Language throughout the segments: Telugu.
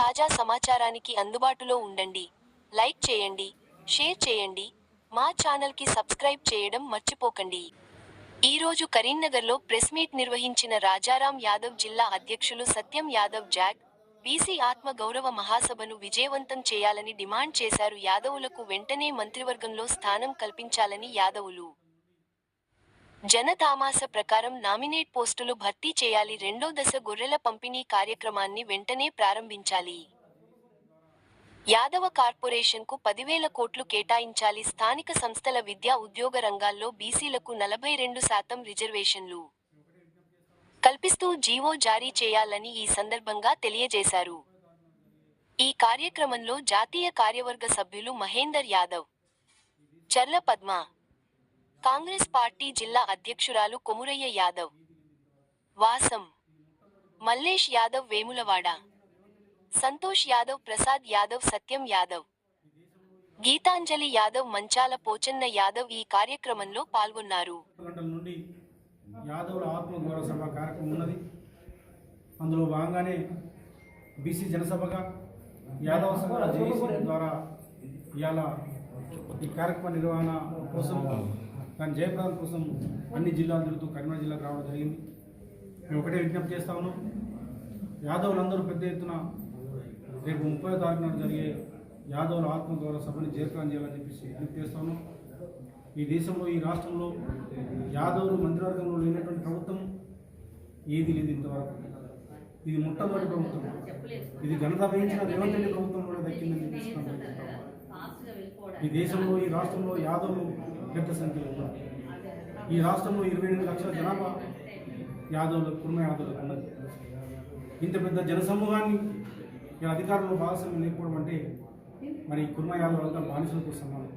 తాజా సమాచారానికి అందుబాటులో ఉండండి. లైక్ చేయండి షేర్ చేయండి మా ఛానల్కి సబ్స్క్రైబ్ చేయడం మర్చిపోకండి. ఈరోజు కరీంనగర్లో ప్రెస్ మీట్ నిర్వహించిన రాజారాం యాదవ్ జిల్లా అధ్యక్షులు సత్యం యాదవ్ జాగ్ బీసీ ఆత్మ గౌరవ మహాసభను విజయవంతం చేయాలని డిమాండ్ చేశారు. యాదవులకు వెంటనే మంత్రివర్గంలో స్థానం కల్పించాలని యాదవులు జనతామాస ప్రకారం నామినేట్ పోస్టులు భర్తీ చేయాలి. రెండో దశ గొర్రెల పంపిణీ కార్యక్రమాన్ని వెంటనే ప్రారంభించాలి. యాదవ కార్పొరేషన్కు పదివేల కోట్లు కేటాయించాలి. స్థానిక సంస్థల విద్యా ఉద్యోగ రంగాల్లో బీసీలకు నలభై రెండు శాతం రిజర్వేషన్లు కల్పిస్తూ జీవో జారీ చేయాలని ఈ సందర్భంగా తెలియజేశారు. ఈ కార్యక్రమంలో జాతీయ కార్యవర్గ సభ్యులు మహేందర్ యాదవ్ చర్ల పద్మ కాంగ్రెస్ పార్టీ జిల్లా అధ్యక్షురాలు కొమురయ్య యాదవ్. వాసం. మల్లేష్ యాదవ్ వేములవాడ. సంతోష్ యాదవ్ ప్రసాద్ యాదవ్ సత్యం యాదవ్. గీతాంజలి యాదవ్ మంచాల పోచన్న యాదవ్ ఈ కార్యక్రమంలో పాల్గొన్నారు. యాదవుల ఆత్మగౌరవ సభ కార్యక్రమం ఉన్నది. అందులో భాగంగానే బీసీ జనసభగా యాదవ సంఘాల ద్వారా ఇవాళ ఈ కార్యక్రమ నిర్వహణ కోసం దాని జయప్రదం కోసం అన్ని జిల్లాలు తిరుగుతూ కరీంనగర్ జిల్లాకు రావడం జరిగింది. మేము ఒకటే విజ్ఞప్తి చేస్తా ఉన్నాం. యాదవులందరూ పెద్ద ఎత్తున రేపు ముప్పై తారీఖున జరిగే యాదవుల ఆత్మ ద్వారా సభని జయప్రదం చేయాలని చెప్పేసి విజ్ఞప్తి చేస్తా ఉన్నాం. ఈ దేశంలో ఈ రాష్ట్రంలో యాదవులు మంత్రివర్గంలో లేనటువంటి ప్రభుత్వం ఏది లేదు ఇంతవరకు. ఇది మొట్టమొదటి ప్రభుత్వం. ఇది ఘనత వహించిన రేవంత్ రెడ్డి ప్రభుత్వం కూడా దక్కిందని చెప్పిస్తున్నాం ఈ దేశంలో ఈ రాష్ట్రంలో యాదవులు పెద్ద సంఖ్యలో ఉన్నారు. ఈ రాష్ట్రంలో ఇరవై ఎనిమిది లక్షల జనాభా యాదవులు కుర్మ యాదవులకు ఉన్నది. ఇంత పెద్ద జనసమూహాన్ని ఈ అధికారంలో భాగస్వామ్యం లేకపోవడం అంటే మరి కుర్మ యాదవ్ అంతా బానిసలతో సమానం.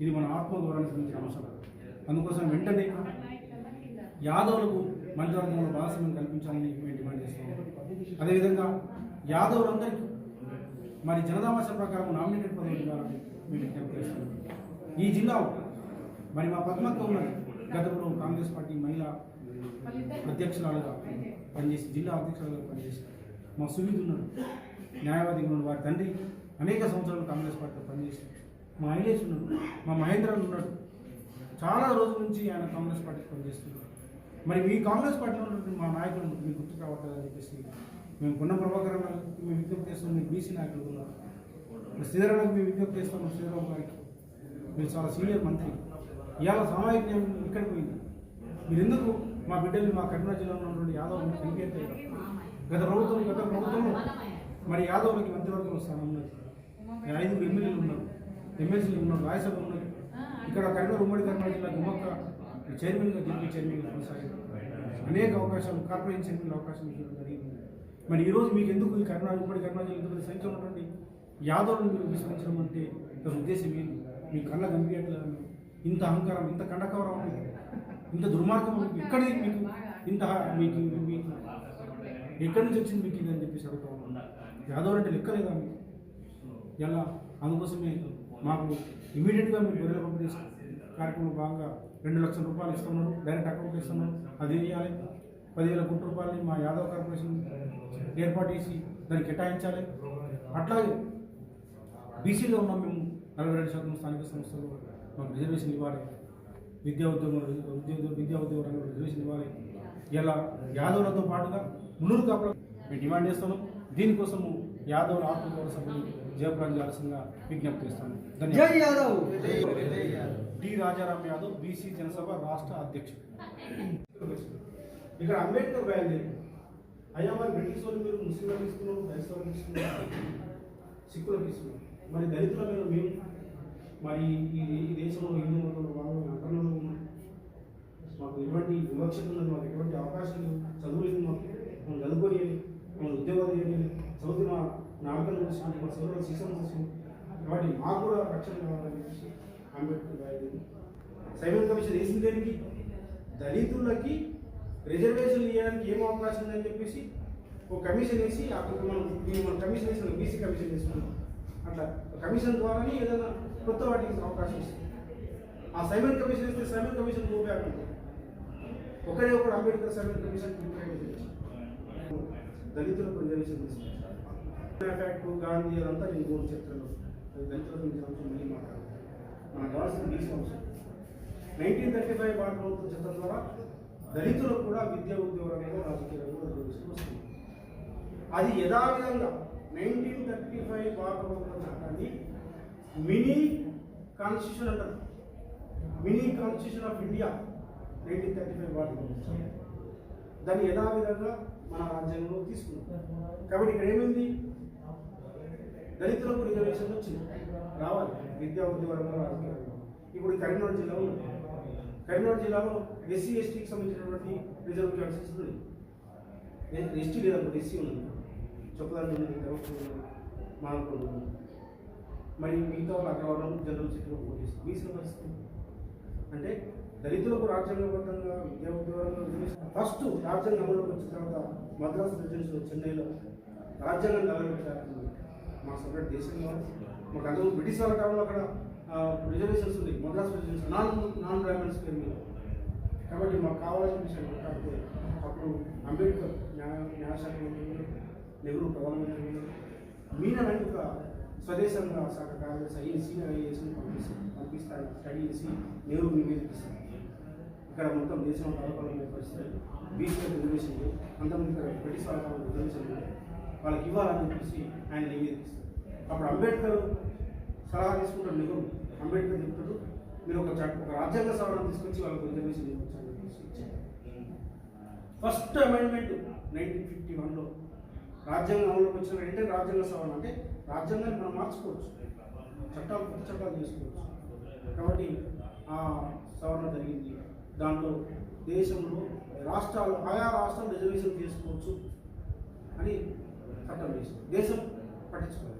ఇది మన ఆత్మగౌరవానికి సంబంధించిన అంశం అందుకోసం వెంటనే యాదవులకు మంత్రివర్గంలో భాగస్వామ్యం కల్పించాలని మేము డిమాండ్ చేస్తున్నాం. అదేవిధంగా యాదవులందరికీ మరి జనదామాస ప్రకారం నామినేటెడ్ పదవులు ఇవ్వాలని మేము విజ్ఞప్తి చేస్తున్నాం. ఈ జిల్లా మరి మా పద్మక్క ఉన్నది గతంలో కాంగ్రెస్ పార్టీ మహిళా అధ్యక్షురాలుగా పనిచేసి జిల్లా అధ్యక్షురాలుగా పనిచేసి మా సునీత్ ఉన్నాడు. న్యాయవాది ఉన్నాడు. వారి తండ్రి అనేక సంవత్సరాలు కాంగ్రెస్ పార్టీలో పనిచేసి మా ఐలేష్ ఉన్నాడు. మా మహేంద్రన్ ఉన్నాడు. చాలా రోజుల నుంచి ఆయన కాంగ్రెస్ పార్టీకి పనిచేస్తున్నాడు మరి మీ కాంగ్రెస్ పార్టీలో ఉన్నటువంటి మా నాయకులు మీకు గుర్తు రావట్లేదని చెప్పేసి మేము కొన్న ప్రభాకర్ గారికి మేము విజ్ఞప్తి చేస్తాం. మీరు బీసీ నాయకులు ఉన్నారు మరి శ్రీధరరావుకి మేము విజ్ఞప్తి చేస్తాం. శ్రీధరరావు గారికి. మీరు చాలా సీనియర్ మంత్రి. ఇవాళ సామాజిక న్యాయం ఇక్కడ పోయింది. మీరు ఎందుకు మా బిడ్డలు మా కరీంనగర్ జిల్లాలో ఉన్నటువంటి యాదవులు సంకేతం గత ప్రభుత్వం గత ప్రభుత్వం మరి యాదవులకి మంత్రివర్గంలో స్థానం ఉన్నది ఐదుగురు ఎమ్మెల్యేలు ఉన్నారు. ఎమ్మెల్సీలు ఉన్నారు రాయసభ ఉన్నది ఇక్కడ కరీంనగర్ ఉమ్మడి కరీంనగర్ జిల్లా గుమ్మక్క చైర్మన్గా డిప్యూటీ చైర్మన్గా కొనసాగింది అనేక అవకాశాలు కార్పొరేషన్ చైర్మన్ అవకాశం ఇవ్వడం జరిగింది. మరి ఈరోజు మీకు ఎందుకు ఈ కర్ణాటక ఉమ్మడి కర్ణాటక జిల్లా ఇంతమంది సంఖ్య ఉన్నటువంటి యాదవులను మీరు విస్మరించడం అంటే ఇక్కడ ఉద్దేశం ఏంటి? మీ కళ్ళ కనిపించట్లేదు? ఇంత అహంకారం ఇంత కండకవరం ఇంత దుర్మార్గం మీకు ఎక్కడి మీకు ఇంత మీకు మీకు ఎక్కడి నుంచి వచ్చింది మీకు ఇది అని చెప్పేసి అడుగుతా యాదవ్ అంటే లెక్కలేదా మీకు? ఎలా? అందుకోసమే మాకు ఇమీడియట్గా మీరు గొర్రెల పంపిణీ కార్యక్రమం భాగంగా రెండు లక్షల రూపాయలు ఇస్తున్నారు. డైరెక్ట్ అకౌంట్ ఇస్తున్నారు. అది వేయాలి పదివేల కోట్ల రూపాయలని మా యాదవ్ కార్పొరేషన్ ఏర్పాటు చేసి దాన్ని కేటాయించాలి. అట్లాగే బీసీలో ఉన్నాం మేము నలభై రెండు శాతం స్థానిక సంస్థలు మాకు రిజర్వేషన్ ఇవ్వాలి. విద్యా ఉద్యోగం ఉద్యోగ విద్యా ఉద్యోగ రంగంలో రిజర్వేషన్ ఇవ్వాలి. ఇలా యాదవులతో పాటుగా మున్నూరు కాపుల మేము డిమాండ్ చేస్తున్నాం. దీనికోసము యాదవుల ఆత్మగౌరవ సభను జయప్రదం చేయాల్సిందిగా విజ్ఞప్తి చేస్తాను జై ధన్యవాదాలు యాదవ్! డి రాజారాం యాదవ్ బీసీ జనసభ రాష్ట్ర అధ్యక్షుడు. ఇక్కడ అంబేద్కర్ బయలుదేరి అయ్యా మరి బ్రిటిష్ వాళ్ళు మీరు ముస్లింలకు ఇస్తున్నారు క్రైస్తవులకు ఇస్తున్నారు సిక్కులకు ఇస్తున్నారు మరి దళితుల మీద మేము మరి ఈ దేశంలో హిందూ మతంలో వాళ్ళు అంటర్లలో ఉన్నాం మాకు ఎటువంటి వివక్షత ఉన్నది మాకు ఎటువంటి అవకాశం లేదు చదువు లేదు మాకు మనం చదువుకొని మనం ఉద్యోగాలు చేయాలి చదువుతున్న నాలుగు వచ్చింది మన చదువులో శిక్షణ వచ్చింది కాబట్టి మాకు కూడా రక్షణ కావాలని చెప్పేసి అంబేద్కర్ రాయలేదు సైమన్ కమిషన్ వేసిన దేనికి దళితులకి రిజర్వేషన్ ఇవ్వడానికి ఏం అవకాశం ఉందని చెప్పేసి ఒక కమిషన్ వేసి అక్కడ మనం మన కమిషన్ వేసిన బీసీ కమిషన్ వేసుకున్నాం. అట్లా కమిషన్ ద్వారానే ఏదైనా కొత్త వాటికి అవకాశం ఇస్తుంది. ఆ సైమన్ కమిషన్ ఇస్తే సైమన్ కమిషన్ ఉపయోగం ఒకడే ఒకడు అంబేద్కర్ సైమన్ కమిషన్ దళితులకు రిజర్వేషన్ తీసుకొచ్చారు. గాంధీ అదంతా నేను గోడు చెప్తాను దళితుల గురించి అంశం మళ్ళీ మాట్లాడాలి మన కావాల్సిన బీసీ అంశం నైన్టీన్ థర్టీ ఫైవ్ భారత ప్రభుత్వం చట్టం ద్వారా దళితులకు కూడా విద్యా ఉద్యోగ రంగంలో రాజకీయ రంగంలో రిజర్వేషన్ వస్తుంది. అది యథావిధంగా నైన్టీన్ థర్టీ ఫైవ్ భారత ప్రభుత్వం చట్టాన్ని మినీ కాన్స్టిట్యూషన్ అంటారు. Mini constitution of India nineteen thirty five వాటి దాన్ని యథావిధంగా మన రాజ్యాంగంలో తీసుకున్నాం కాబట్టి ఇక్కడ ఏమైంది? దళితులకు రిజర్వేషన్ వచ్చింది. రావాలి. విద్యా ఉద్యోగంలో రాజకీయ ఇప్పుడు కరీంనగర్ జిల్లాలో ఉంది. కరీంనగర్ జిల్లాలో ఎస్సీ ఎస్టీకి సంబంధించినటువంటి రిజర్వ్ క్యాన్సర్స్ ఉంది ఎస్టీ లేదన్నమాట ఎస్సీ ఉంది. చొప్పదాన్ని ఉంది దేవస్థానం ఉంది మరి మిగతా వాళ్ళు అగ్రవర్ణం జనరల్ సీట్లో పోటీస్తాం చేస్తారు బీసీల పరిస్థితి అంటే దళితులకు రాజ్యాంగబద్ధంగా విద్యా ఉద్యోగాల్లో ఫస్ట్ రాజ్యాంగం అమలులోకి వచ్చిన తర్వాత మద్రాసు రెసిడెన్సీలో చెన్నైలో రాజ్యాంగం నెలకొల్పారు మా సపరేట్ దేశంలో మాకు అందరూ బ్రిటిష్ వాళ్ళ కాలంలో అక్కడ రిజర్వేషన్స్ ఉంది Madras residency non non Brahmins పేరు మీద. కాబట్టి మాకు కావాల్సిన విషయం కాకపోతే అప్పుడు అంబేద్కర్ న్యాయ న్యాయశాఖ మంత్రి నెహ్రూ ప్రధానమంత్రి మీద. మీన వెనుక స్వదేశంగా శాఖ కార్యదర్శి ఐఏసీ ఐఏఎస్ని పంపిస్తాను పంపిస్తాను స్టడీ చేసి నెహ్రూ నివేదిస్తాను ఇక్కడ మొత్తం దేశం పరిపాలన పరిస్థితులు. బీసీ రిజర్వేషన్ అంతమంది ఇక్కడ బ్రిటిష్ వాళ్ళ రిజర్వేషన్ లేదు. వాళ్ళకి ఇవ్వాలని చెప్పేసి ఆయన నివేదిస్తారు అప్పుడు అంబేద్కర్ సలహా తీసుకుంటాడు నెహ్రూ అంబేద్కర్ చెప్తాడు మీరు ఒక చట్ట ఒక రాజ్యాంగ సవరణ తీసుకొచ్చి వాళ్ళకి రిజర్వేషన్ ఇవ్వచ్చు ఫస్ట్ అమెండ్మెంట్ నైన్టీన్ ఫిఫ్టీ వన్లో రాజ్యాంగం అమలుకి వచ్చిన వెంటనే రాజ్యాంగ సవరణ అంటే రాజ్యాంగాన్ని మనం మార్చుకోవచ్చు. చట్టాలు కొత్త చట్టాలు చేసుకోవచ్చు. కాబట్టి ఆ సవరణ జరిగింది. దాంట్లో దేశంలో రాష్ట్రాలు ఆయా రాష్ట్రాలు రిజర్వేషన్ చేసుకోవచ్చు అని చట్టం చేసింది. దేశం పట్టించుకోవాలి